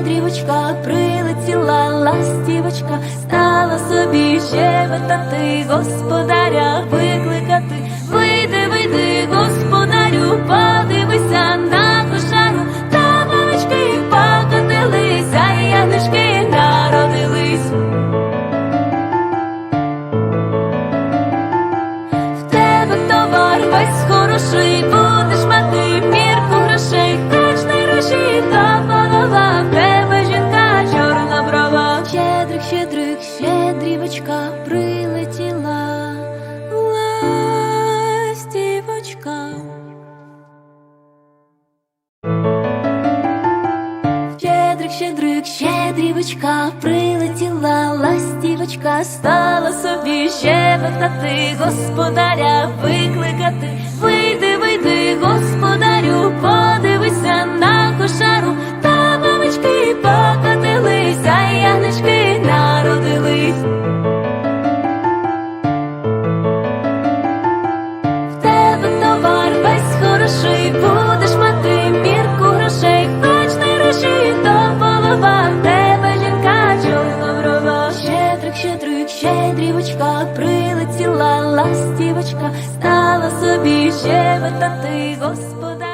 Щедрик, щедрівочка, прилетіла ластівочка, стала собі щебетати, господаря викликати. Вийди, вийди, господарю, подивися на кошару, та мамочки покотились, а ягнички народились. В тебе товар весь хороший, будеш мати мірку грошей, хоч не та голова, щедрівочка, прилетіла ластівочка. Щедрик, щедрик, щедрівочка, прилетіла ластівочка, стала собі ще щебетати, господаря викликати. Вийди, вийди, господарю, щедрівочка, прилетіла ластівочка, стала собі щебетати, господа.